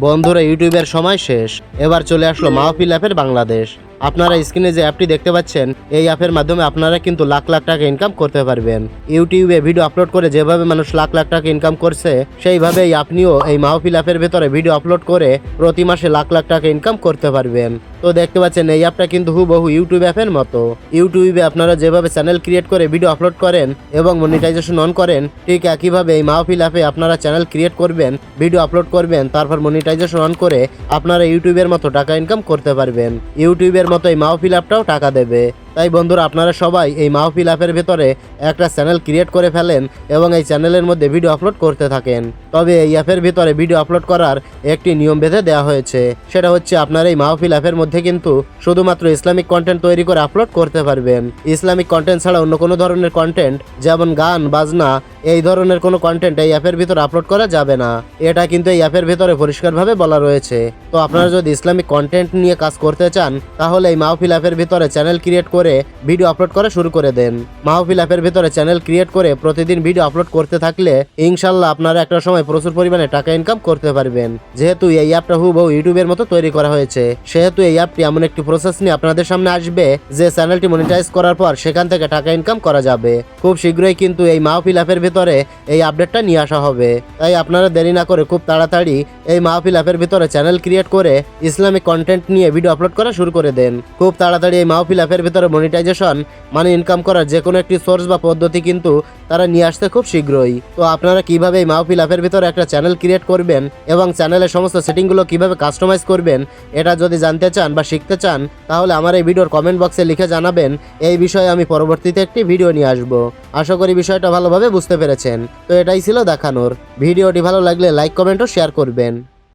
বন্ধুরা ইউটিউবের সময় শেষ। এবার চলে আসলো মাহফিল অ্যাপের বাংলাদেশ। আপনারা স্ক্রিনে যে অ্যাপটি দেখতে পাচ্ছেন, এই অ্যাপের মাধ্যমে আপনারা কিন্তু লাখ লাখ টাকা ইনকাম করতে পারবেন। ইউটিউবে ভিডিও আপলোড করে যেভাবে মানুষ লাখ লাখ টাকা ইনকাম করছে, সেইভাবেই আপনিও এই মাহফিল অ্যাপের ভেতরে ভিডিও আপলোড করে প্রতি মাসে লাখ লাখ টাকা ইনকাম করতে পারবেন। তো দেখতে পাচ্ছেন, এই অ্যাপটা কিন্তু হুবহু ইউটিউব অ্যাপের মতো। ইউটিউবে আপনারা যেভাবে চ্যানেল ক্রিয়েট করে ভিডিও আপলোড করেন এবং মনিটাইজেশন অন করেন, ঠিক একইভাবে এই মাহফিল অ্যাপে আপনারা চ্যানেল ক্রিয়েট করবেন ভিডিও আপলোড করবেন, তারপর মনিটাইজেশন অন করে আপনারা ইউটিউবের মতো টাকা ইনকাম করতে পারবেন। ইউটিউবের মতো এই মাহফিল অ্যাপটাও টাকা দেবে। তাই বন্ধুরা আপনারা সবাই এই মাহফিল অ্যাপের ভেতরে একটা চ্যানেল ক্রিয়েট করে ফেলেন এবং এই চ্যানেলের মধ্যে ভিডিও আপলোড করতে থাকেন। তবে এই অ্যাপের ভিতরে ভিডিও আপলোড করার একটি নিয়ম বেঁধে দেওয়া হয়েছে। সেটা হচ্ছে আপনার এই মাহফিল অ্যাপের মধ্যে কিন্তু শুধুমাত্র ইসলামিক কন্টেন্ট তৈরি করে আপলোড করতে পারবেন। ইসলামিক কন্টেন্ট ছাড়া অন্য কোনো ধরনের কন্টেন্ট যেমন গান, বাজনা, এই ধরনের কোনো কন্টেন্ট এই অ্যাপের ভিতরে আপলোড করা যাবে না। এটা কিন্তু এই অ্যাপের ভিতরে পরিষ্কারভাবে বলা রয়েছে। তো আপনারা যদি ইসলামিক কন্টেন্ট নিয়ে কাজ করতে চান, তাহলে এই মাহফিল অ্যাপের ভিতরে চ্যানেল ক্রিয়েট করে ভিডিও আপলোড করা শুরু করে দেন। মাহফিল অ্যাপের ভিতরে চ্যানেল ক্রিয়েট করে প্রতিদিন ভিডিও আপলোড করতে থাকলে ইনশাল্লাহ আপনারা একটা সময় প্রচুর পরিমাণে টাকা ইনকাম করতে পারবেন। যেহেতু এই অ্যাপটা হুবহু ইউটিউবের মতো তৈরি করা হয়েছে, সেহেতু এই অ্যাপটি এমন একটি প্রসেস নিয়ে আপনাদের সামনে আসবে যে চ্যানেলটি মনিটাইজ করার পর সেখান থেকে টাকা ইনকাম করা যাবে। খুব শীঘ্রই কিন্তু এই মাহফিল অ্যাপের ভিতরে এই আপডেটটা নিয়ে আসা হবে। তাই আপনারা দেরি না করে খুব তাড়াতাড়ি এই মাহফিল অ্যাপের ভিতরে চ্যানেল ক্রিয়েট করে ইসলামিক কন্টেন্ট নিয়ে ভিডিও আপলোড করা শুরু করে দেন। খুব তাড়াতাড়ি এই মাহফিল অ্যাপের ভিতরে মনিটাইজেশন মানে ইনকাম করার যে কোনো একটি সোর্স বা পদ্ধতি কিন্তু তারা নিয়ে আসতে খুব শীঘ্রই। তো আপনারা কীভাবে এই মাহফিল অ্যাপের ভিতরে একটা চ্যানেল ক্রিয়েট করবেন এবং চ্যানেলের সমস্ত সেটিংগুলো কীভাবে কাস্টমাইজ করবেন, এটা যদি জানতে চান বা শিখতে চান, তাহলে আমার এই ভিডিওর কমেন্ট বক্সে লিখে জানাবেন। এই বিষয়ে আমি পরবর্তীতে একটি ভিডিও নিয়ে আসব। আশা করি বিষয়টা ভালোভাবে বুঝতে পেরেছেন। তো এটাই ছিল দেখানোর। ভিডিওটি ভালো লাগলে লাইক কমেন্ট ও শেয়ার করবেন।